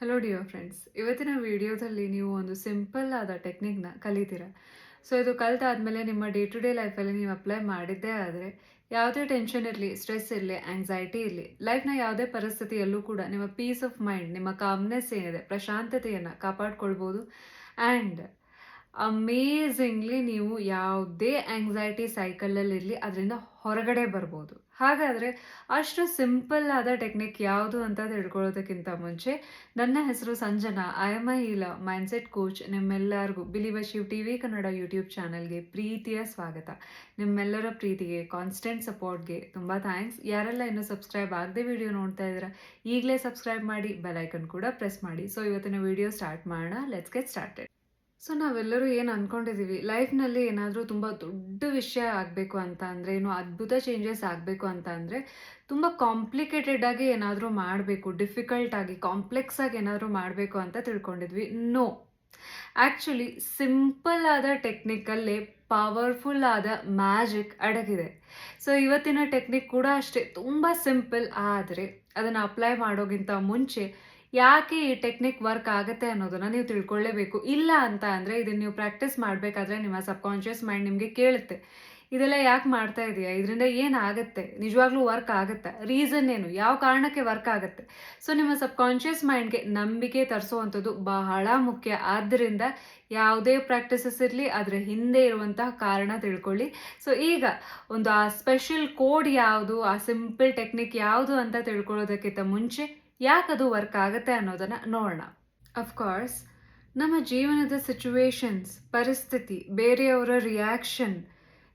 Hello dear friends ಇವತ್ತಿನ ವಿಡಿಯೋದಲ್ಲಿ ನೀವು ಒಂದು ಸಿಂಪಲ್ ಆದ ಟೆಕ್ನಿಕ್ನ ಕಲಿತೀರ. ಸೊ ಇದು ಕಲ್ತಾದ್ಮೇಲೆ ನಿಮ್ಮ ಡೇ ಟು ಡೇ ಲೈಫಲ್ಲಿ ನೀವು ಅಪ್ಲೈ ಮಾಡಿದ್ದೇ ಆದರೆ ಯಾವುದೇ ಟೆನ್ಷನ್ ಇರಲಿ ಸ್ಟ್ರೆಸ್ ಇರಲಿ ಆಂಗ್ಸೈಟಿ ಇರಲಿ ಲೈಫ್ನ ಯಾವುದೇ ಪರಿಸ್ಥಿತಿಯಲ್ಲೂ ಕೂಡ ನಿಮ್ಮ ಪೀಸ್ ಆಫ್ ಮೈಂಡ್ ನಿಮ್ಮ ಕಾಮ್ನೆಸ್ ಏನಿದೆ, ಪ್ರಶಾಂತತೆಯನ್ನು ಕಾಪಾಡ್ಕೊಳ್ಬೋದು. ಆ್ಯಂಡ್ ಅಮೇಝಿಂಗ್ಲಿ ನೀವು ಯಾವುದೇ ಆಂಗ್ಸೈಟಿ ಸೈಕಲಲ್ಲಿರಲಿ ಅದರಿಂದ ಹೊರಗಡೆ ಬರ್ಬೋದು. ಹಾಗಾದರೆ ಅಷ್ಟು ಸಿಂಪಲ್ ಆದ ಟೆಕ್ನಿಕ್ ಯಾವುದು ಅಂತ ತಿಳ್ಕೊಳ್ಳೋದಕ್ಕಿಂತ ಮುಂಚೆ ನನ್ನ ಹೆಸರು ಸಂಜನಾ. ಐ ಎಂ ಐ ಇಲ್ಲ ಮೈಂಡ್ಸೆಟ್ ಕೋಚ್ ನಿಮ್ಮೆಲ್ಲರಿಗೂ believe Shiv T V Kannada YouTube ಚಾನಲ್ಗೆ ಪ್ರೀತಿಯ ಸ್ವಾಗತ. ನಿಮ್ಮೆಲ್ಲರ ಪ್ರೀತಿಗೆ ಕಾನ್ಸ್ಟೆಂಟ್ ಸಪೋರ್ಟ್ಗೆ ತುಂಬ ಥ್ಯಾಂಕ್ಸ್ ಯಾರೆಲ್ಲ ಇನ್ನೂ ಸಬ್ಸ್ಕ್ರೈಬ್ ಆಗದೆ ವಿಡಿಯೋ ನೋಡ್ತಾ ಇದ್ದೀರಾ, ಈಗಲೇ ಸಬ್ಸ್ಕ್ರೈಬ್ ಮಾಡಿ ಬೆಲೈಕನ್ ಕೂಡ ಪ್ರೆಸ್ ಮಾಡಿ. ಸೊ ಇವತ್ತಿನ ವಿಡಿಯೋ ಸ್ಟಾರ್ಟ್ ಮಾಡೋಣ. ಲೆಟ್ಸ್ ಗೆಟ್ ಸ್ಟಾರ್ಟೆಡ್ ಸೊ ನಾವೆಲ್ಲರೂ ಏನು ಅಂದ್ಕೊಂಡಿದ್ದೀವಿ ಲೈಫ್ನಲ್ಲಿ ಏನಾದರೂ ತುಂಬ ದೊಡ್ಡ ವಿಷಯ ಆಗಬೇಕು ಅಂತ ಅಂದರೆ, ಏನು ಅದ್ಭುತ ಚೇಂಜಸ್ ಆಗಬೇಕು ಅಂತ ಅಂದರೆ, ತುಂಬ ಕಾಂಪ್ಲಿಕೇಟೆಡ್ ಆಗಿ ಏನಾದರೂ ಮಾಡಬೇಕು ಡಿಫಿಕಲ್ಟ್ ಆಗಿ ಕಾಂಪ್ಲೆಕ್ಸ್ ಆಗಿ ಏನಾದರೂ ಮಾಡಬೇಕು ಅಂತ ತಿಳ್ಕೊಂಡಿದ್ವಿ. ನೋ ಆ್ಯಕ್ಚುಲಿ ಸಿಂಪಲ್ ಆದ ಟೆಕ್ನಿಕಲ್ಲೇ ಪವರ್ಫುಲ್ ಆದ ಮ್ಯಾಜಿಕ್ ಅಡಗಿದೆ. ಸೊ ಇವತ್ತಿನ ಟೆಕ್ನಿಕ್ ಕೂಡ ಅಷ್ಟೇ. ತುಂಬ ಸಿಂಪಲ್ ಆದರೆ ಅದನ್ನು ಅಪ್ಲೈ ಮಾಡೋಕ್ಕಿಂತ ಮುಂಚೆ ಯಾಕೆ ಈ ಟೆಕ್ನಿಕ್ ವರ್ಕ್ ಆಗುತ್ತೆ ಅನ್ನೋದನ್ನ ನೀವು ತಿಳ್ಕೊಳ್ಳೇಬೇಕು. ಇಲ್ಲ ಅಂತ ಅಂದರೆ ಇದನ್ನು ನೀವು ಪ್ರಾಕ್ಟೀಸ್ ಮಾಡಬೇಕಾದ್ರೆ ನಿಮ್ಮ ಸಬ್ಕಾನ್ಷಿಯಸ್ ಮೈಂಡ್ ನಿಮಗೆ ಕೇಳುತ್ತೆ. ಇದೆಲ್ಲ ಯಾಕೆ ಮಾಡ್ತಾ ಇದೆಯಾ? ಇದರಿಂದ ಏನಾಗುತ್ತೆ ನಿಜವಾಗ್ಲೂ ವರ್ಕ್ ಆಗುತ್ತೆ? ರೀಸನ್ ಏನು? ಯಾವ ಕಾರಣಕ್ಕೆ ವರ್ಕ್ ಆಗುತ್ತೆ? ಸೊ ನಿಮ್ಮ ಸಬ್ಕಾನ್ಷಿಯಸ್ ಮೈಂಡ್ಗೆ ನಂಬಿಕೆ ತರಿಸುವಂಥದ್ದು ಬಹಳ ಮುಖ್ಯ. ಆದ್ದರಿಂದ ಯಾವುದೇ ಪ್ರಾಕ್ಟೀಸಸ್ ಇರಲಿ, ಅದರ ಹಿಂದೆ ಇರುವಂತಹ ಕಾರಣ ತಿಳ್ಕೊಳ್ಳಿ. ಸೊ ಈಗ ಒಂದು ಆ ಸ್ಪೆಷಲ್ ಕೋಡ್ ಯಾವುದು, ಆ ಸಿಂಪಲ್ ಟೆಕ್ನಿಕ್ ಯಾವುದು ಅಂತ ತಿಳ್ಕೊಳ್ಳೋದಕ್ಕಿಂತ ಮುಂಚೆ ಯಾಕದು ವರ್ಕ್ ಆಗುತ್ತೆ ಅನ್ನೋದನ್ನು ನೋಡೋಣ. ಅಫ್ಕೋರ್ಸ್ ನಮ್ಮ ಜೀವನದ ಸಿಚುವೇಶನ್ಸ್ ಪರಿಸ್ಥಿತಿ, ಬೇರೆಯವರ ರಿಯಾಕ್ಷನ್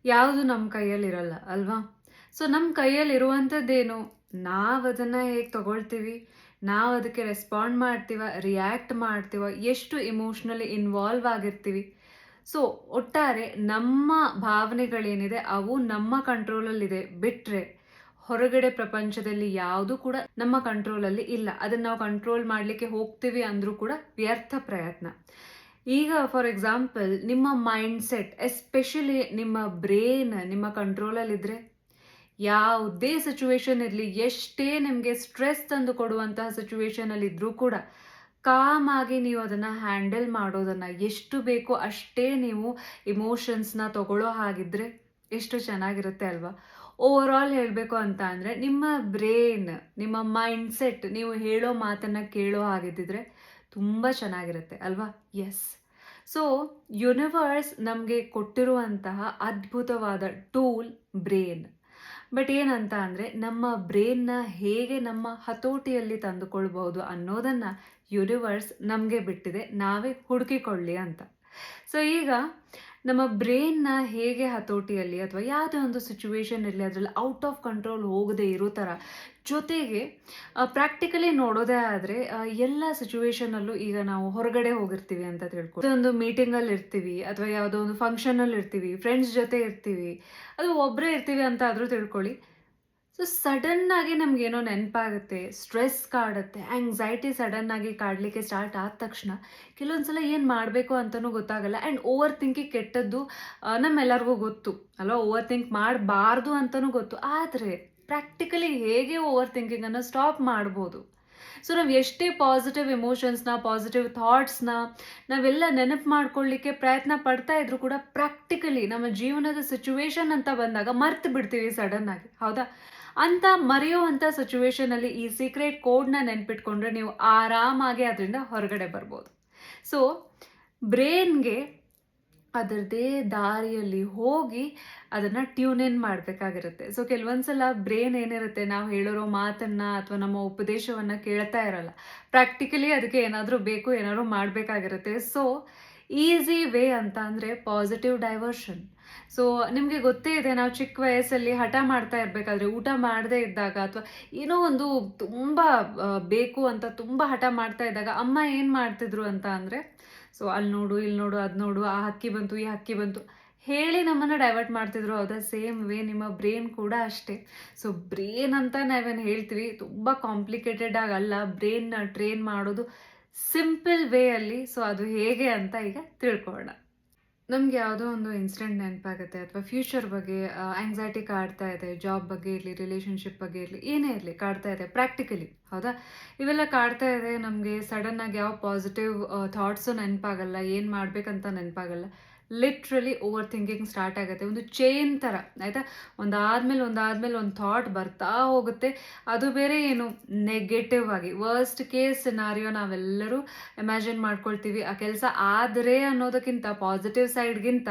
ಯಾವುದು ನಮ್ಮ ಕೈಯಲ್ಲಿರಲ್ಲ, ಅಲ್ವಾ? ಸೊ ನಮ್ಮ ಕೈಯಲ್ಲಿರುವಂಥದ್ದೇನು? ನಾವು ಅದನ್ನು ಹೇಗೆ ತಗೊಳ್ತೀವಿ? ನಾವು ಅದಕ್ಕೆ ರೆಸ್ಪಾಂಡ್ ಮಾಡ್ತೀವ ರಿಯಾಕ್ಟ್ ಮಾಡ್ತೀವ? ಎಷ್ಟು ಇಮೋಷ್ನಲಿ ಇನ್ವಾಲ್ವ್ ಆಗಿರ್ತೀವಿ? ಸೊ ಒಟ್ಟಾರೆ ನಮ್ಮ ಭಾವನೆಗಳೇನಿದೆ, ಅವು ನಮ್ಮ ಕಂಟ್ರೋಲಲ್ಲಿದೆ ಬಿಟ್ಟರೆ ಹೊರಗಡೆ ಪ್ರಪಂಚದಲ್ಲಿ ಯಾವುದು ಕೂಡ ನಮ್ಮ ಕಂಟ್ರೋಲಲ್ಲಿ ಇಲ್ಲ. ಅದನ್ನು ನಾವು ಕಂಟ್ರೋಲ್ ಮಾಡಲಿಕ್ಕೆ ಹೋಗ್ತೀವಿ ಅಂದರೂ ಕೂಡ ವ್ಯರ್ಥ ಪ್ರಯತ್ನ. ಈಗ ಫಾರ್ ಎಕ್ಸಾಂಪಲ್ ನಿಮ್ಮ ಮೈಂಡ್ ಸೆಟ್ ಎಸ್ಪೆಷಲಿ ನಿಮ್ಮ ಬ್ರೇನ್ ನಿಮ್ಮ ಕಂಟ್ರೋಲಲ್ಲಿದ್ದರೆ ಯಾವುದೇ ಸಿಚುವೇಶನ್ ಇರಲಿ, ಎಷ್ಟೇ ನಿಮಗೆ ಸ್ಟ್ರೆಸ್ ತಂದು ಕೊಡುವಂತಹ ಸಿಚುವೇಶನಲ್ಲಿದ್ದರೂ ಕೂಡ ಕಾಮಾಗಿ ನೀವು ಅದನ್ನು ಹ್ಯಾಂಡಲ್ ಮಾಡೋದನ್ನು ಎಷ್ಟು ಬೇಕೋ ಅಷ್ಟೇ ನೀವು ಇಮೋಷನ್ಸ್ನ ತಗೊಳ್ಳೋ ಹಾಗಿದ್ರೆ ಎಷ್ಟು ಚೆನ್ನಾಗಿರುತ್ತೆ ಅಲ್ವಾ? ಓವರ್ ಆಲ್ ಹೇಳಬೇಕು ಅಂತ ಅಂದರೆ ನಿಮ್ಮ ಬ್ರೇನ್ ನಿಮ್ಮ ಮೈಂಡ್ ಸೆಟ್ ನೀವು ಹೇಳೋ ಮಾತನ್ನು ಕೇಳೋ ಹಾಗಿದ್ದಿದ್ರೆ ತುಂಬ ಚೆನ್ನಾಗಿರುತ್ತೆ, ಅಲ್ವಾ? ಎಸ್ ಸೊ ಯುನಿವರ್ಸ್ ನಮಗೆ ಕೊಟ್ಟಿರುವಂತಹ ಅದ್ಭುತವಾದ ಟೂಲ್ ಬ್ರೇನ್ ಬಟ್ ಏನಂತ ಅಂದರೆ ನಮ್ಮ ಬ್ರೇನ್ನ ಹೇಗೆ ನಮ್ಮ ಹತೋಟಿಯಲ್ಲಿ ತಂದುಕೊಳ್ಬಹುದು ಅನ್ನೋದನ್ನು ಯೂನಿವರ್ಸ್ ನಮಗೆ ಬಿಟ್ಟಿದೆ, ನಾವೇ ಹುಡುಕಿಕೊಳ್ಳಿ ಅಂತ. ಸೊ ಈಗ ನಮ್ಮ ಬ್ರೇನ್ನ ಹೇಗೆ ಹತೋಟಿಯಲ್ಲಿ ಅಥವಾ ಯಾವುದೇ ಒಂದು ಸಿಚುವೇಶನ್ ಇರಲಿ, ಅದರಲ್ಲಿ ಔಟ್ ಆಫ್ ಕಂಟ್ರೋಲ್ ಹೋಗದೆ ಇರೋ ಥರ ಜೊತೆಗೆ ಪ್ರಾಕ್ಟಿಕಲಿ ನೋಡೋದೇ ಆದರೆ ಎಲ್ಲ ಸಿಚುವೇಶನಲ್ಲೂ ಈಗ ನಾವು ಹೊರಗಡೆ ಹೋಗಿರ್ತೀವಿ ಅಂತ ತಿಳ್ಕೊಂಡು ಒಂದು ಮೀಟಿಂಗಲ್ಲಿ ಇರ್ತೀವಿ ಅಥವಾ ಯಾವುದೋ ಒಂದು ಫಂಕ್ಷನಲ್ಲಿ ಇರ್ತೀವಿ ಫ್ರೆಂಡ್ಸ್ ಜೊತೆ ಇರ್ತೀವಿ, ಅದು ಒಬ್ಬರೇ ಇರ್ತೀವಿ ಅಂತ ಆದರೂ ತಿಳ್ಕೊಳ್ಳಿ. ಸೊ ಸಡನ್ನಾಗಿ ನಮಗೇನೋ ನೆನಪಾಗುತ್ತೆ ಸ್ಟ್ರೆಸ್ ಕಾಡುತ್ತೆ ಆ್ಯಂಗ್ಸೈಟಿ ಸಡನ್ನಾಗಿ ಕಾಡಲಿಕ್ಕೆ ಸ್ಟಾರ್ಟ್ ಆದ ತಕ್ಷಣ ಕೆಲವೊಂದು ಸಲ ಏನು ಮಾಡಬೇಕು ಅಂತಲೂ ಗೊತ್ತಾಗಲ್ಲ ಆ್ಯಂಡ್ ಓವರ್ ಥಿಂಕಿಂಗ್ ಕೆಟ್ಟದ್ದು ನಮ್ಮೆಲ್ಲರಿಗೂ ಗೊತ್ತು. ಅಲ್ವಾ? ಓವರ್ ಥಿಂಕ್ ಮಾಡಬಾರ್ದು ಅಂತಲೂ ಗೊತ್ತು. ಆದರೆ ಪ್ರಾಕ್ಟಿಕಲಿ ಹೇಗೆ ಓವರ್ ಥಿಂಕಿಂಗನ್ನು ಸ್ಟಾಪ್ ಮಾಡ್ಬೋದು? ಸೊ ನಾವು ಎಷ್ಟೇ ಪಾಸಿಟಿವ್ ಎಮೋಷನ್ಸ್ನ ಪಾಸಿಟಿವ್ ಥಾಟ್ಸ್ನ ನಾವೆಲ್ಲ ನೆನಪು ಮಾಡ್ಕೊಳ್ಳಿಕ್ಕೆ ಪ್ರಯತ್ನ ಪಡ್ತಾ ಇದ್ರು ಕೂಡ ಪ್ರಾಕ್ಟಿಕಲಿ ನಮ್ಮ ಜೀವನದ ಸಿಚುವೇಶನ್ ಅಂತ ಬಂದಾಗ ಮರ್ತು ಬಿಡ್ತೀವಿ ಸಡನ್ನಾಗಿ ಹೌದಾ? ಅಂತ ಮರೆಯುವಂಥ ಸಿಚುವೇಶನಲ್ಲಿ ಈ ಸೀಕ್ರೆಟ್ ಕೋಡ್ನ ನೆನ್ಪಿಟ್ಕೊಂಡ್ರೆ ನೀವು ಆರಾಮಾಗಿ ಅದರಿಂದ ಹೊರಗಡೆ ಬರ್ಬೋದು. ಸೊ ಬ್ರೇನ್ಗೆ ಅದರದೇ ದಾರಿಯಲ್ಲಿ ಹೋಗಿ ಅದನ್ನು ಟ್ಯೂನ್ ಇನ್ ಮಾಡಬೇಕಾಗಿರುತ್ತೆ. ಸೊ ಕೆಲವೊಂದ್ಸಲ ಬ್ರೇನ್ ಏನಿರುತ್ತೆ, ನಾವು ಹೇಳಿರೋ ಮಾತನ್ನು ಅಥವಾ ನಮ್ಮ ಉಪದೇಶವನ್ನು ಕೇಳ್ತಾ ಇರಲ್ಲ. ಪ್ರಾಕ್ಟಿಕಲಿ ಅದಕ್ಕೆ ಏನಾದರೂ ಬೇಕು, ಏನಾದರೂ ಮಾಡಬೇಕಾಗಿರುತ್ತೆ. ಸೊ ಈಸಿ ವೇ ಅಂತ ಅಂದರೆ ಪಾಸಿಟಿವ್ ಡೈವರ್ಷನ್ ಸೊ ನಿಮಗೆ ಗೊತ್ತೇ ಇದೆ, ನಾವು ಚಿಕ್ಕ ವಯಸ್ಸಲ್ಲಿ ಹಠ ಮಾಡ್ತಾ ಇರಬೇಕಾದ್ರೆ, ಊಟ ಮಾಡದೇ ಇದ್ದಾಗ ಅಥವಾ ಏನೋ ಒಂದು ತುಂಬ ಬೇಕು ಅಂತ ತುಂಬ ಹಠ ಮಾಡ್ತಾ ಇದ್ದಾಗ ಅಮ್ಮ ಏನು ಮಾಡ್ತಿದ್ರು ಅಂತ ಅಂದರೆ ಸೊ ಅಲ್ಲಿ ನೋಡು ಇಲ್ಲಿ ನೋಡು, ಅದು ನೋಡು, ಆ ಹಕ್ಕಿ ಬಂತು, ಈ ಹಕ್ಕಿ ಬಂತು. ಹೇಳಿ ನಮ್ಮನ್ನು ಡೈವರ್ಟ್ ಮಾಡ್ತಿದ್ರು, ಹೌದಾ? ಸೇಮ್ ವೇ ನಿಮ್ಮ ಬ್ರೇನ್ ಕೂಡ ಅಷ್ಟೇ. ಸೊ ಬ್ರೇನ್ ಅಂತ ನಾವೇನು ಹೇಳ್ತೀವಿ, ತುಂಬ ಕಾಂಪ್ಲಿಕೇಟೆಡ್ ಆಗಲ್ಲ ಬ್ರೈನ್ನ ಟ್ರೈನ್ ಮಾಡೋದು ಸಿಂಪಲ್ ವೇ ಅಲ್ಲಿ. ಸೊ ಅದು ಹೇಗೆ ಅಂತ ಈಗ ತಿಳ್ಕೊಳ್ಳೋಣ. ನಮ್ಗೆ ಯಾವುದೋ ಒಂದು ಇನ್ಸಿಡೆಂಟ್ ನೆನಪಾಗುತ್ತೆ ಅಥವಾ ಫ್ಯೂಚರ್ ಬಗ್ಗೆ ಆಂಗ್ಸೈಟಿ ಕಾಡ್ತಾ ಇದೆ ಜಾಬ್ ಬಗ್ಗೆ ಇರಲಿ ರಿಲೇಷನ್ಶಿಪ್ ಬಗ್ಗೆ ಇರಲಿ, ಏನೇ ಇರಲಿ ಕಾಡ್ತಾ ಇದೆ ಪ್ರಾಕ್ಟಿಕಲಿ ಹೌದಾ? ಇವೆಲ್ಲ ಕಾಡ್ತಾ ಇದೆ, ನಮಗೆ ಸಡನ್ನಾಗಿ ಯಾವ ಪಾಸಿಟಿವ್ ಥಾಟ್ಸು ನೆನಪಾಗಲ್ಲ, ಏನು ಮಾಡಬೇಕಂತ ನೆನಪಾಗಲ್ಲ. ಲಿಟ್ರಲಿ ಓವರ್ ಥಿಂಕಿಂಗ್ ಸ್ಟಾರ್ಟ್ ಆಗುತ್ತೆ. ಒಂದು ಚೈನ್ ಥರ ಆಯಿತಾ? ಒಂದಾದ್ಮೇಲೆ ಒಂದಾದ್ಮೇಲೆ ಒಂದು ಥಾಟ್ ಬರ್ತಾ ಹೋಗುತ್ತೆ. ಅದು ಬೇರೆ ಏನು? ನೆಗೆಟಿವ್ ಆಗಿ. ವರ್ಸ್ಟ್ ಕೇಸ್ ಸಿನಾರಿಯೋ ನಾವೆಲ್ಲರೂ ಇಮ್ಯಾಜಿನ್ ಮಾಡ್ಕೊಳ್ತೀವಿ. ಆ ಕೆಲಸ ಆದರೆ ಅನ್ನೋದಕ್ಕಿಂತ ಪಾಸಿಟಿವ್ ಸೈಡ್ಗಿಂತ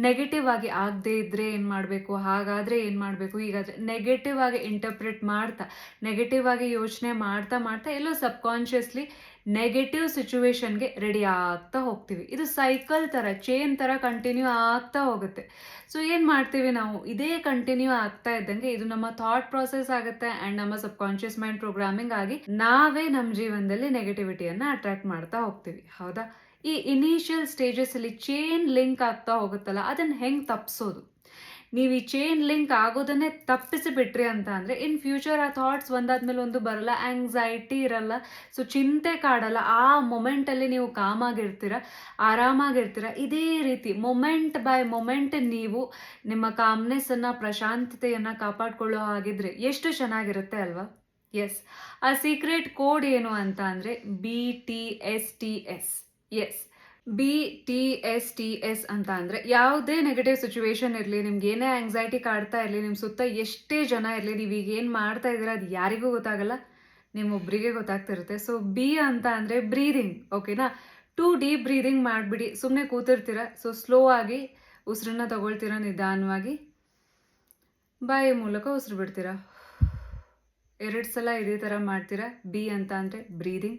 ನೆಗೆಟಿವ್ ಆಗಿ ಆಗದೆ ಇದ್ದರೆ ಏನು ಮಾಡಬೇಕು? ಹಾಗಾದರೆ ಏನು ಮಾಡಬೇಕು? ಹೀಗಾದರೆ ನೆಗೆಟಿವ್ ಆಗಿ ಇಂಟರ್ಪ್ರಿಟ್ ಮಾಡ್ತಾ ನೆಗೆಟಿವ್ ಆಗಿ ಯೋಚನೆ ಮಾಡ್ತಾ ಮಾಡ್ತಾ ಎಲ್ಲೋ ಸಬ್ಕಾನ್ಷಿಯಸ್ಲಿ ನೆಗೆಟಿವ್ ಸಿಚುವೇಶನ್ಗೆ ರೆಡಿ ಆಗ್ತಾ ಹೋಗ್ತೀವಿ. ಇದು ಸೈಕಲ್ ಥರ ಚೇನ್ ಥರ ಕಂಟಿನ್ಯೂ ಆಗ್ತಾ ಹೋಗುತ್ತೆ. ಸೊ ಏನು ಮಾಡ್ತೀವಿ ನಾವು? ಇದೇ ಕಂಟಿನ್ಯೂ ಆಗ್ತಾ ಇದ್ದಂಗೆ ಇದು ನಮ್ಮ ಥಾಟ್ ಪ್ರಾಸೆಸ್ ಆಗುತ್ತೆ ಆ್ಯಂಡ್ ನಮ್ಮ ಸಬ್ಕಾನ್ಷಿಯಸ್ ಮೈಂಡ್ ಪ್ರೋಗ್ರಾಮಿಂಗ್ ಆಗಿ ನಾವೇ ನಮ್ಮ ಜೀವನದಲ್ಲಿ ನೆಗೆಟಿವಿಟಿಯನ್ನು ಅಟ್ರಾಕ್ಟ್ ಮಾಡ್ತಾ ಹೋಗ್ತೀವಿ. ಹೌದಾ? ಈ ಇನಿಷಿಯಲ್ ಸ್ಟೇಜಸಲ್ಲಿ ಚೇನ್ ಲಿಂಕ್ ಆಗ್ತಾ ಹೋಗುತ್ತಲ್ಲ, ಅದನ್ನು ಹೆಂಗೆ ತಪ್ಪಿಸೋದು ನೀವು ಈ ಚೈನ್ ಲಿಂಕ್ ಆಗೋದನ್ನೇ ತಪ್ಪಿಸಿಬಿಟ್ರಿ ಅಂತ ಅಂದರೆ ಇನ್ ಫ್ಯೂಚರ್ ಆ ಥಾಟ್ಸ್ ಒಂದಾದ್ಮೇಲೆ ಒಂದು ಬರಲ್ಲ ಆಂಗ್ಸೈಟಿ ಇರಲ್ಲ. ಸೊ ಚಿಂತೆ ಕಾಡಲ್ಲ. ಆ ಮೊಮೆಂಟಲ್ಲಿ ನೀವು ಕಾಮಾಗಿರ್ತೀರ, ಆರಾಮಾಗಿರ್ತೀರ, ಇದೇ ರೀತಿ ಮೊಮೆಂಟ್ ಬೈ ಮೊಮೆಂಟ್ ನೀವು ನಿಮ್ಮ ಕಾಮ್ನೆಸ್ಸನ್ನು ಪ್ರಶಾಂತತೆಯನ್ನು ಕಾಪಾಡಿಕೊಳ್ಳೋ ಹಾಗಿದ್ರೆ ಎಷ್ಟು ಚೆನ್ನಾಗಿರುತ್ತೆ ಅಲ್ವಾ? ಎಸ್ ಆ ಸೀಕ್ರೆಟ್ ಕೋಡ್ ಏನು ಅಂತ ಅಂದರೆ B T S T S S B T S T S ಅಂತ ಅಂದರೆ ಯಾವುದೇ ನೆಗೆಟಿವ್ ಸಿಚುವೇಶನ್ ಇರಲಿ, ನಿಮ್ಗೆ ಏನೇ ಆಂಗ್ಸೈಟಿ ಕಾಡ್ತಾ ಇರಲಿ ನಿಮ್ಮ ಸುತ್ತ ಎಷ್ಟೇ ಜನ ಇರಲಿ, ನೀವು ಈಗ ಏನು ಮಾಡ್ತಾ ಇದ್ದೀರಾ ಅದು ಯಾರಿಗೂ ಗೊತ್ತಾಗಲ್ಲ ನಿಮ್ಮೊಬ್ಬರಿಗೆ ಗೊತ್ತಾಗ್ತಿರುತ್ತೆ. ಸೊ ಬಿ ಅಂತ ಅಂದರೆ ಬ್ರೀದಿಂಗ್ ಓಕೆನಾ ಟೂ ಡೀಪ್ ಬ್ರೀದಿಂಗ್ ಮಾಡಿಬಿಡಿ. ಸುಮ್ಮನೆ ಕೂತಿರ್ತೀರ ಸೊ ಸ್ಲೋ ಆಗಿ ಉಸಿರನ್ನ ತಗೊಳ್ತೀರ ನಿಧಾನವಾಗಿ. ಬಾಯಿ ಮೂಲಕ ಉಸಿರು ಬಿಡ್ತೀರಾ. ಎರಡು ಸಲ ಇದೇ ಥರ ಮಾಡ್ತೀರಾ ಬಿ ಅಂತ ಅಂದರೆ ಬ್ರೀದಿಂಗ್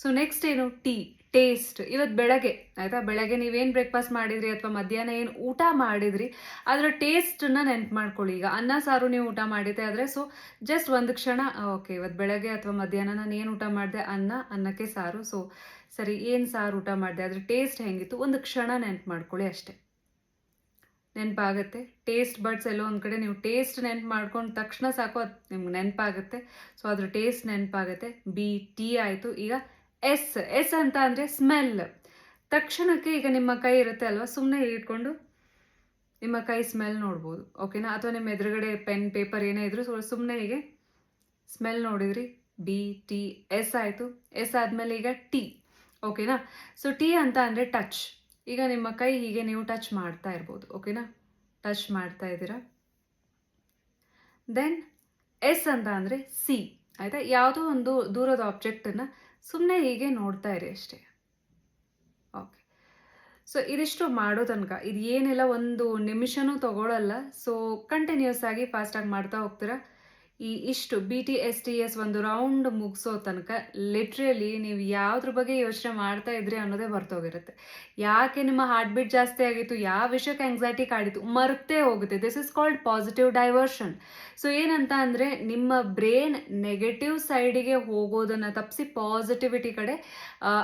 ಸೊ ನೆಕ್ಸ್ಟ್ ಏನು? ಟೀ ಟೇಸ್ಟ್ ಇವತ್ತು ಬೆಳಗ್ಗೆ, ಆಯಿತಾ? ಬೆಳಗ್ಗೆ ನೀವೇನು ಬ್ರೇಕ್ಫಾಸ್ಟ್ ಮಾಡಿದ್ರಿ ಅಥವಾ ಮಧ್ಯಾಹ್ನ ಏನು ಊಟ ಮಾಡಿದ್ರಿ, ಅದರ ಟೇಸ್ಟನ್ನ ನೆನ್ಪು ಮಾಡ್ಕೊಳ್ಳಿ. ಈಗ ಅನ್ನ, ಸಾರು ನೀವು ಊಟ ಮಾಡಿದ್ದೆ ಆದರೆ ಸೊ ಜಸ್ಟ್ ಒಂದು ಕ್ಷಣ ಓಕೆ ಇವತ್ತು ಬೆಳಗ್ಗೆ ಅಥವಾ ಮಧ್ಯಾಹ್ನ ನಾನು ಏನು ಊಟ ಮಾಡಿದೆ? ಅನ್ನ, ಅನ್ನಕ್ಕೆ ಸಾರು. ಸೊ ಸರಿ, ಏನು ಸಾರು ಊಟ ಮಾಡಿದೆ? ಅದರ ಟೇಸ್ಟ್ ಹೆಂಗಿತ್ತು? ಒಂದು ಕ್ಷಣ ನೆನ್ಪು ಮಾಡ್ಕೊಳ್ಳಿ ಅಷ್ಟೇ. ನೆನಪಾಗುತ್ತೆ? ಟೇಸ್ಟ್ ಬಡ್ಸ್ ಎಲ್ಲೋ ಒಂದು ಕಡೆ ನೀವು ಟೇಸ್ಟ್ ನೆನ್ಪು ಮಾಡ್ಕೊಂಡು ತಕ್ಷಣ ಸಾಕು, ಅದು ನಿಮ್ಗೆ ನೆನಪಾಗುತ್ತೆ. ಸೊ ಅದ್ರ ಟೇಸ್ಟ್ ನೆನಪಾಗುತ್ತೆ. ಬಿ ಟೀ ಆಯಿತು. ಈಗ ಎಸ್ ಎಸ್ ಅಂತ ಅಂದರೆ ಸ್ಮೆಲ್. ತಕ್ಷಣಕ್ಕೆ ಈಗ ನಿಮ್ಮ ಕೈ ಇರುತ್ತೆ ಅಲ್ವಾ? ಸುಮ್ಮನೆ ಇಟ್ಕೊಂಡು ನಿಮ್ಮ ಕೈ ಸ್ಮೆಲ್ ನೋಡ್ಬೋದು. ಓಕೆನಾ? ಅಥವಾ ನಿಮ್ಮ ಎದುರುಗಡೆ ಪೆನ್, ಪೇಪರ್ ಏನೇ ಇದ್ರು ಸುಮ್ಮನೆ ಹೀಗೆ ಸ್ಮೆಲ್ ನೋಡಿದ್ರಿ. ಬಿ ಟಿ ಎಸ್ ಆಯಿತು. ಎಸ್ ಆದಮೇಲೆ ಈಗ ಟಿ ಓಕೆನಾ? ಸೊ ಟಿ ಅಂತ ಅಂದರೆ ಟಚ್ ಈಗ ನಿಮ್ಮ ಕೈ ಹೀಗೆ ನೀವು ಟಚ್ ಮಾಡ್ತಾ ಇರ್ಬೋದು. ಓಕೆನಾ? ಟಚ್ ಮಾಡ್ತಾ ಇದ್ದೀರಾ? ದೆನ್ ಎಸ್ ಅಂತ ಅಂದರೆ ಸಿ ಆಯಿತಾ? ಯಾವುದೋ ಒಂದು ದೂರದ ಆಬ್ಜೆಕ್ಟನ್ನು ಸುಮ್ಮನೆ ಹೀಗೆ ನೋಡ್ತಾ ಇರಿ ಅಷ್ಟೇ. ಓಕೆ ಸೊ ಇದಿಷ್ಟು ಮಾಡೋ ತನಕ ಇದು ಏನೆಲ್ಲ ಒಂದು ನಿಮಿಷನೂ ತಗೊಳ್ಳಲ್ಲ ಸೊ ಕಂಟಿನ್ಯೂಸ್ ಆಗಿ ಫಾಸ್ಟಾಗಿ ಮಾಡ್ತಾ ಹೋಗ್ತೀರಾ? ಈ ಇಷ್ಟು B T S T S ಒಂದು ರೌಂಡ್ ಮುಗಿಸೋ ತನಕ ಲಿಟ್ರಲಿ ನೀವು ಯಾವುದ್ರ ಬಗ್ಗೆ ಯೋಚನೆ ಮಾಡ್ತಾ ಇದ್ರಿ ಅನ್ನೋದೇ ಬರ್ತೋಗಿರುತ್ತೆ ಯಾಕೆ ನಿಮ್ಮ ಹಾರ್ಟ್ ಬೀಟ್ ಜಾಸ್ತಿ ಆಗಿತ್ತು, ಯಾವ ವಿಷಯಕ್ಕೆ ಆಂಗ್ಸೈಟಿ ಕಾಡಿತ್ತು, ಮರ್ತೇ ಹೋಗುತ್ತೆ. This is called positive diversion so ಏನಂತ ಅಂದರೆ ನಿಮ್ಮ ಬ್ರೇನ್ ನೆಗೆಟಿವ್ ಸೈಡಿಗೆ ಹೋಗೋದನ್ನು ತಪ್ಪಿಸಿ ಪಾಸಿಟಿವಿಟಿ ಕಡೆ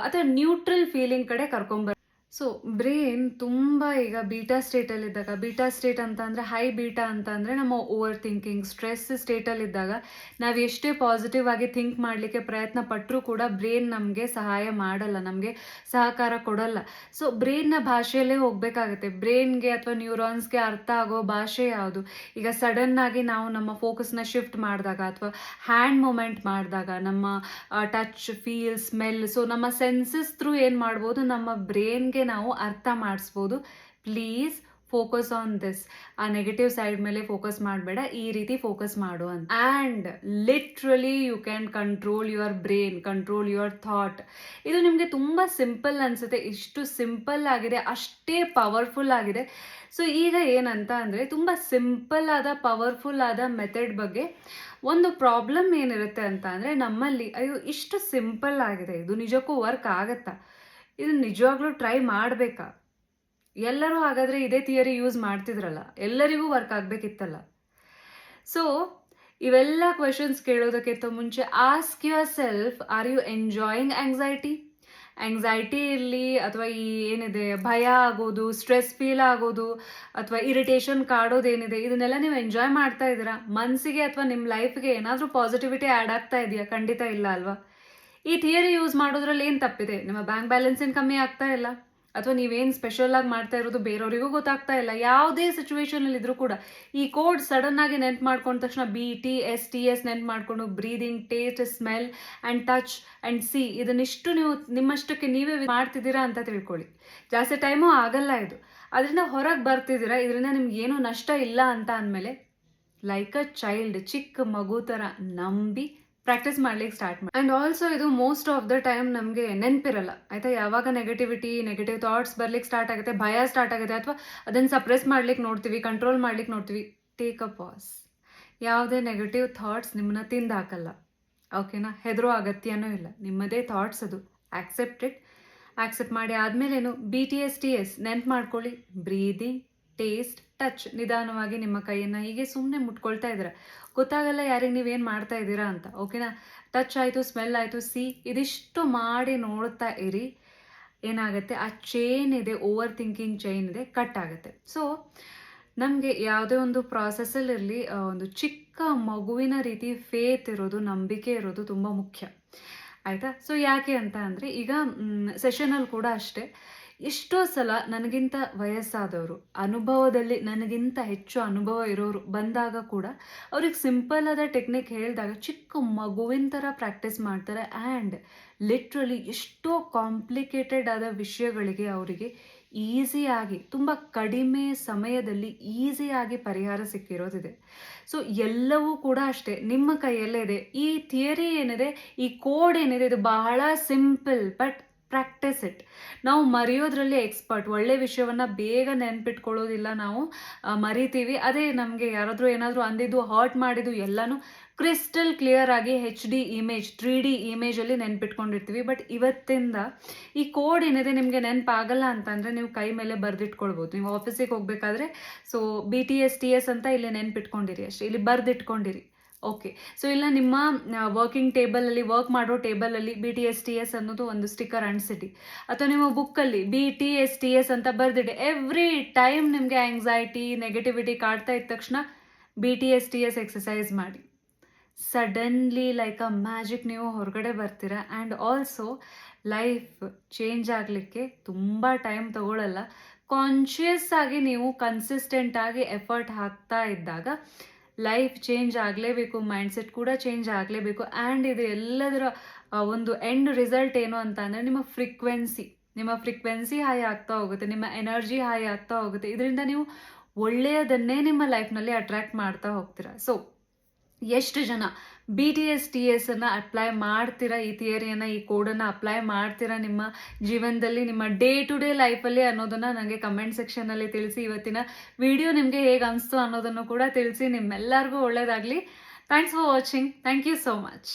ಅಥವಾ ನ್ಯೂಟ್ರಲ್ ಫೀಲಿಂಗ್ ಕಡೆ ಕರ್ಕೊಂಬರ್ ಸೊ ಬ್ರೇನ್ ತುಂಬ ಈಗ ಬೀಟಾ ಸ್ಟೇಟಲ್ಲಿದ್ದಾಗ ಬೀಟಾ ಸ್ಟೇಟ್ ಅಂತ ಅಂದರೆ ಹೈ ಬೀಟಾ ಅಂತ ಅಂದರೆ ನಮ್ಮ ಓವರ್ ಥಿಂಕಿಂಗ್ ಸ್ಟ್ರೆಸ್ ಸ್ಟೇಟಲ್ಲಿದ್ದಾಗ ನಾವು ಎಷ್ಟೇ ಪಾಸಿಟಿವ್ ಆಗಿ ಥಿಂಕ್ ಮಾಡಲಿಕ್ಕೆ ಪ್ರಯತ್ನ ಪಟ್ಟರೂ ಕೂಡ ಬ್ರೇನ್ ನಮಗೆ ಸಹಾಯ ಮಾಡಲ್ಲ, ನಮಗೆ ಸಹಕಾರ ಕೊಡಲ್ಲ. ಸೊ ಬ್ರೇನ್ನ ಭಾಷೆಯಲ್ಲೇ ಹೋಗಬೇಕಾಗುತ್ತೆ. ಬ್ರೇನ್ಗೆ ಅಥವಾ ನ್ಯೂರಾನ್ಸ್ಗೆ ಅರ್ಥ ಆಗೋ ಭಾಷೆ ಯಾವುದು? ಈಗ ಸಡನ್ನಾಗಿ ನಾವು ನಮ್ಮ ಫೋಕಸ್ನ ಶಿಫ್ಟ್ ಮಾಡಿದಾಗ ಅಥವಾ ಹ್ಯಾಂಡ್ ಮೂಮೆಂಟ್ ಮಾಡಿದಾಗ ನಮ್ಮ ಟಚ್ ಫೀಲ್ ಸ್ಮೆಲ್ ಸೊ ನಮ್ಮ ಸೆನ್ಸಸ್ ಥ್ರೂ ಏನು ಮಾಡ್ಬೋದು? ನಮ್ಮ ಬ್ರೇನ್ಗೆ ನಾವು ಅರ್ಥ ಮಾಡಿಸ್ಬೋದು. Please focus on this. ಆ ನೆಗೆಟಿವ್ ಸೈಡ್ ಮೇಲೆ ಫೋಕಸ್ ಮಾಡಬೇಡ, ಈ ರೀತಿ ಫೋಕಸ್ ಮಾಡು ಅಂತ. And literally you can control your brain, control your thought. ಇದು ನಿಮಗೆ ತುಂಬ ಸಿಂಪಲ್ ಅನಿಸುತ್ತೆ. ಇಷ್ಟು ಸಿಂಪಲ್ ಆಗಿದೆ, ಅಷ್ಟೇ ಪವರ್ಫುಲ್ ಆಗಿದೆ. ಸೊ, ಈಗ ಏನಂತ ಅಂದರೆ ತುಂಬ ಸಿಂಪಲ್ ಆದ, ಪವರ್ಫುಲ್ ಆದ ಮೆಥಡ್ ಬಗ್ಗೆ ಒಂದು ಪ್ರಾಬ್ಲಮ್ ಏನಿರುತ್ತೆ ಅಂತ ಅಂದರೆ ನಮ್ಮಲ್ಲಿ, ಅಯ್ಯೋ, ಇಷ್ಟು ಸಿಂಪಲ್ ಆಗಿದೆ. ಇದು ನಿಜಕ್ಕೂ ವರ್ಕ್ ಆಗುತ್ತಾ? ಇದು ನಿಜವಾಗ್ಲೂ ಟ್ರೈ ಮಾಡಬೇಕಾ? ಎಲ್ಲರೂ ಹಾಗಾದರೆ ಇದೇ ಥಿಯರಿ ಯೂಸ್ ಮಾಡ್ತಿದ್ರಲ್ಲ? ಎಲ್ಲರಿಗೂ ವರ್ಕ್ ಆಗಬೇಕಿತ್ತಲ್ಲ? ಸೊ ಇವೆಲ್ಲ ಕ್ವೆಶನ್ಸ್ ಕೇಳೋದಕ್ಕಿಂತ ಮುಂಚೆ ask yourself are you enjoying anxiety anxiety ಇರಲಿ ಅಥವಾ ಈ ಏನಿದೆ, ಭಯ ಆಗೋದು ಸ್ಟ್ರೆಸ್ ಫೀಲ್ ಆಗೋದು, ಅಥವಾ ಇರಿಟೇಷನ್ ಕಾಡೋದೇನಿದೆ ಇದನ್ನೆಲ್ಲ ನೀವು ಎಂಜಾಯ್ ಮಾಡ್ತಾ ಇದ್ದೀರಾ? ಮನಸ್ಸಿಗೆ ಅಥವಾ ನಿಮ್ಮ ಲೈಫ್ಗೆ ಏನಾದರೂ ಪಾಸಿಟಿವಿಟಿ ಆ್ಯಡ್ ಆಗ್ತಾ ಇದೆಯಾ? ಖಂಡಿತ ಇಲ್ಲ ಅಲ್ವಾ? ಈ ಥಿಯರಿ ಯೂಸ್ ಮಾಡೋದ್ರಲ್ಲಿ ಏನು ತಪ್ಪಿದೆ? ನಿಮ್ಮ ಬ್ಯಾಂಕ್ ಬ್ಯಾಲೆನ್ಸ್ ಏನು ಕಮ್ಮಿ ಆಗ್ತಾ ಇಲ್ಲ? ಅಥವಾ ನೀವೇನು ಸ್ಪೆಷಲಾಗಿ ಮಾಡ್ತಾ ಇರೋದು ಬೇರೆಯವರಿಗೂ ಗೊತ್ತಾಗ್ತಾ ಇಲ್ಲ? ಯಾವುದೇ ಸಿಚುವೇಶನಲ್ಲಿ ಇದ್ರೂ ಕೂಡ ಈ ಕೋಡ್ ಆಗಿ ನೆನ್ಪು ಮಾಡ್ಕೊಂಡ ತಕ್ಷಣ B T S T S ನೆನ್ಪು ಮಾಡಿಕೊಂಡು breathing taste smell and touch and see ಇದನ್ನಿಷ್ಟು ನೀವು ನಿಮ್ಮಷ್ಟಕ್ಕೆ ನೀವೇ ಮಾಡ್ತಿದ್ದೀರಾ ಅಂತ ತಿಳ್ಕೊಳ್ಳಿ. ಜಾಸ್ತಿ ಟೈಮು ಆಗಲ್ಲ ಇದು. ಅದರಿಂದ ಹೊರಗೆ ಬರ್ತಿದ್ದೀರಾ, ಇದರಿಂದ ನಿಮ್ಗೆ ಏನೂ ನಷ್ಟ ಇಲ್ಲ ಅಂತ ಅಂದಮೇಲೆ ಲೈಕ್ ಅ ಚೈಲ್ಡ್ ಚಿಕ್ಕ ಮಗು ಥರ ನಂಬಿ ಪ್ರಾಕ್ಟೀಸ್ ಮಾಡ್ಲಿಕ್ಕೆ ಸ್ಟಾರ್ಟ್ ಮಾಡಿ. ಆ್ಯಂಡ್ ಆಲ್ಸೋ ಇದು ಮೋಸ್ಟ್ ಆಫ್ ದ ಟೈಮ್ ನಮಗೆ ನೆನಪಿರಲ್ಲ. ಆಯಿತಾ? ಯಾವಾಗ ನೆಗೆಟಿವಿಟಿ ನೆಗೆಟಿವ್ ಥಾಟ್ಸ್ ಬರ್ಲಿಕ್ಕೆ ಸ್ಟಾರ್ಟ್ ಆಗುತ್ತೆ, ಭಯ ಸ್ಟಾರ್ಟ್ ಆಗುತ್ತೆ ಅಥವಾ ಅದನ್ನು ಸಪ್ರೆಸ್ ಮಾಡ್ಲಿಕ್ಕೆ ನೋಡ್ತೀವಿ ಕಂಟ್ರೋಲ್ ಮಾಡ್ಲಿಕ್ಕೆ ನೋಡ್ತೀವಿ. ಟೇಕ್ ಅ ಪಾಸ್ ಯಾವುದೇ ನೆಗೆಟಿವ್ ಥಾಟ್ಸ್ ನಿಮ್ಮನ್ನ ತಿಂದು ಹಾಕಲ್ಲ ಓಕೆನಾ ಹೆದರೋ ಅಗತ್ಯನೂ ಇಲ್ಲ. ನಿಮ್ಮದೇ ಥಾಟ್ಸ್ ಅದು. ಆಕ್ಸೆಪ್ಟೆಡ್ ಆಕ್ಸೆಪ್ಟ್ ಮಾಡಿ ಆದಮೇಲೇನು B T S T S ನೆನ್ಪು ಮಾಡ್ಕೊಳ್ಳಿ. ಬ್ರೀದಿಂಗ್ ಟೇಸ್ಟ್ ಟಚ್ ನಿಧಾನವಾಗಿ ನಿಮ್ಮ ಕೈಯನ್ನು ಹೀಗೆ ಸುಮ್ಮನೆ ಮುಟ್ಕೊಳ್ತಾ ಇದ್ದೀರಾ. ಗೊತ್ತಾಗಲ್ಲ ಯಾರಿಗೆ ನೀವೇನು ಮಾಡ್ತಾ ಇದ್ದೀರಾ ಅಂತ. ಓಕೆನಾ? ಟಚ್ ಆಯಿತು, ಸ್ಮೆಲ್ ಆಯಿತು, ಸಿ, ಇದಿಷ್ಟು ಮಾಡಿ ನೋಡ್ತಾ ಇರಿ. ಏನಾಗುತ್ತೆ? ಆ ಚೈನ್ ಇದೆ ಓವರ್ ಥಿಂಕಿಂಗ್ ಚೈನ್ ಇದೆ ಕಟ್ ಆಗುತ್ತೆ. ಸೊ ನಮಗೆ ಯಾವುದೇ ಒಂದು ಪ್ರಾಸೆಸ್ಸಲ್ಲಿರಲಿ ಒಂದು ಚಿಕ್ಕ ಮಗುವಿನ ರೀತಿ ಫೇತ್ ಇರೋದು, ನಂಬಿಕೆ ಇರೋದು ತುಂಬ ಮುಖ್ಯ. ಆಯಿತಾ? ಸೊ ಯಾಕೆ ಅಂತ ಅಂದರೆ, ಈಗ ಸೆಷನಲ್ಲಿ ಕೂಡ ಅಷ್ಟೇ. ಎಷ್ಟೋ ಸಲ ನನಗಿಂತ ವಯಸ್ಸಾದವರು, ಅನುಭವದಲ್ಲಿ ನನಗಿಂತ ಹೆಚ್ಚು ಅನುಭವ ಇರೋರು ಬಂದಾಗ ಕೂಡ ಅವ್ರಿಗೆ ಸಿಂಪಲ್ ಆದ ಟೆಕ್ನಿಕ್ ಹೇಳಿದಾಗ ಚಿಕ್ಕ ಮಗುವಿನ ಥರ ಪ್ರಾಕ್ಟೀಸ್ ಮಾಡ್ತಾರೆ ಆ್ಯಂಡ್ ಲಿಟ್ರಲಿ ಎಷ್ಟೋ ಕಾಂಪ್ಲಿಕೇಟೆಡ್ ಆದ ವಿಷಯಗಳಿಗೆ ಅವರಿಗೆ ಈಸಿಯಾಗಿ ತುಂಬ ಕಡಿಮೆ ಸಮಯದಲ್ಲಿ ಈಸಿಯಾಗಿ ಪರಿಹಾರ ಸಿಕ್ಕಿರೋದಿದೆ. ಸೊ ಎಲ್ಲವೂ ಕೂಡ ಅಷ್ಟೇ, ನಿಮ್ಮ ಕೈಯಲ್ಲೇ ಇದೆ. ಈ ಥಿಯರಿ ಏನಿದೆ, ಈ ಕೋಡ್ ಏನಿದೆ, ಇದು ಬಹಳ ಸಿಂಪಲ್ ಬಟ್ ಪ್ರಾಕ್ಟಿಸ್ ಇಟ್ ನಾವು ಮರೆಯೋದ್ರಲ್ಲಿ ಎಕ್ಸ್ಪರ್ಟ್ ಒಳ್ಳೆ ವಿಷಯವನ್ನು ಬೇಗ ನೆನ್ಪಿಟ್ಕೊಳ್ಳೋದಿಲ್ಲ ನಾವು ಮರಿತೀವಿ. ಅದೇ ನಮಗೆ ಯಾರಾದರೂ ಏನಾದರೂ ಅಂದಿದ್ದು ಹರ್ಟ್ ಮಾಡಿದ್ದು ಎಲ್ಲನೂ ಕ್ರಿಸ್ಟಲ್ ಕ್ಲಿಯರ್ ಆಗಿ H D image three D ಇಮೇಜಲ್ಲಿ ನೆನ್ಪಿಟ್ಕೊಂಡಿರ್ತೀವಿ. ಬಟ್ ಇವತ್ತಿಂದ ಈ ಕೋಡ್ ಏನಿದೆ ನಿಮಗೆ ನೆನಪಾಗಲ್ಲ ಅಂತಂದರೆ ನೀವು ಕೈ ಮೇಲೆ ಬರೆದಿಟ್ಕೊಳ್ಬೋದು. ನೀವು ಆಫೀಸಿಗೆ ಹೋಗಬೇಕಾದ್ರೆ so B T S T S ಅಂತ ಇಲ್ಲಿ ನೆನ್ಪಿಟ್ಕೊಂಡಿರಿ ಅಷ್ಟೇ. ಇಲ್ಲಿ ಬರೆದಿಟ್ಕೊಂಡಿರಿ. ಓಕೆ ಸೊ ಇಲ್ಲ ನಿಮ್ಮ ವರ್ಕಿಂಗ್ ಟೇಬಲಲ್ಲಿ ವರ್ಕ್ ಮಾಡೋ ಟೇಬಲಲ್ಲಿ B T S T S ಅನ್ನೋದು ಒಂದು ಸ್ಟಿಕ್ಕರ್ ಅಂಟಿಸಿಡಿ ಅಥವಾ ನಿಮ್ಮ ಬುಕ್ಕಲ್ಲಿ B T S T S ಅಂತ ಬರೆದಿಡಿ ಎವ್ರಿ ಟೈಮ್ ನಿಮಗೆ ಆ್ಯಂಗ್ಸೈಟಿ ನೆಗೆಟಿವಿಟಿ ಕಾಡ್ತಾ ಇದ್ದ ತಕ್ಷಣ B T S T S exercise ಮಾಡಿ. ಸಡನ್ಲಿ ಲೈಕ್ ಅ ಮ್ಯಾಜಿಕ್ ನೀವು ಹೊರಗಡೆ ಬರ್ತೀರಾ. ಆ್ಯಂಡ್ ಆಲ್ಸೋ ಲೈಫ್ ಚೇಂಜ್ ಆಗಲಿಕ್ಕೆ ತುಂಬ ಟೈಮ್ ತಗೊಳ್ಳಲ್ಲ ಕಾನ್ಷಿಯಸ್ ಆಗಿ ನೀವು ಕನ್ಸಿಸ್ಟೆಂಟ್ ಆಗಿ ಎಫರ್ಟ್ ಹಾಕ್ತಾ ಇದ್ದಾಗ ಲೈಫ್ ಚೇಂಜ್ ಆಗಲೇಬೇಕು ಮೈಂಡ್ಸೆಟ್ ಕೂಡ ಚೇಂಜ್ ಆಗಲೇಬೇಕು ಆ್ಯಂಡ್ ಇದು ಎಲ್ಲದರ ಒಂದು ಎಂಡ್ ರಿಸಲ್ಟ್ ಏನು ಅಂತ ನಿಮ್ಮ ಫ್ರೀಕ್ವೆನ್ಸಿ ನಿಮ್ಮ ಫ್ರೀಕ್ವೆನ್ಸಿ ಹೈ ಆಗ್ತಾ ಹೋಗುತ್ತೆ, ನಿಮ್ಮ ಎನರ್ಜಿ ಹೈ ಆಗ್ತಾ ಹೋಗುತ್ತೆ. ಇದರಿಂದ ನೀವು ಒಳ್ಳೆಯದನ್ನೇ ನಿಮ್ಮ ಲೈಫ್ನಲ್ಲಿ ಅಟ್ರ್ಯಾಕ್ಟ್ ಮಾಡ್ತಾ ಹೋಗ್ತೀರಾ. ಸೊ ಎಷ್ಟು ಜನ B T S T S ಅನ್ನು ಅಪ್ಲೈ ಮಾಡ್ತೀರಾ? ಈ ಥಿಯರಿಯನ್ನು ಈ ಕೋಡನ್ನು ಅಪ್ಲೈ ಮಾಡ್ತೀರಾ ನಿಮ್ಮ ಜೀವನದಲ್ಲಿ, ನಿಮ್ಮ ಡೇ ಟು ಡೇ ಲೈಫಲ್ಲಿ ಅನ್ನೋದನ್ನು ನನಗೆ ಕಮೆಂಟ್ ಸೆಕ್ಷನಲ್ಲಿ ತಿಳಿಸಿ. ಇವತ್ತಿನ ವಿಡಿಯೋ ನಿಮಗೆ ಹೇಗೆ ಅನಿಸ್ತು ಅನ್ನೋದನ್ನು ಕೂಡ ತಿಳಿಸಿ. ನಿಮ್ಮೆಲ್ಲರಿಗೂ ಒಳ್ಳೆಯದಾಗಲಿ thanks for watching thank you so much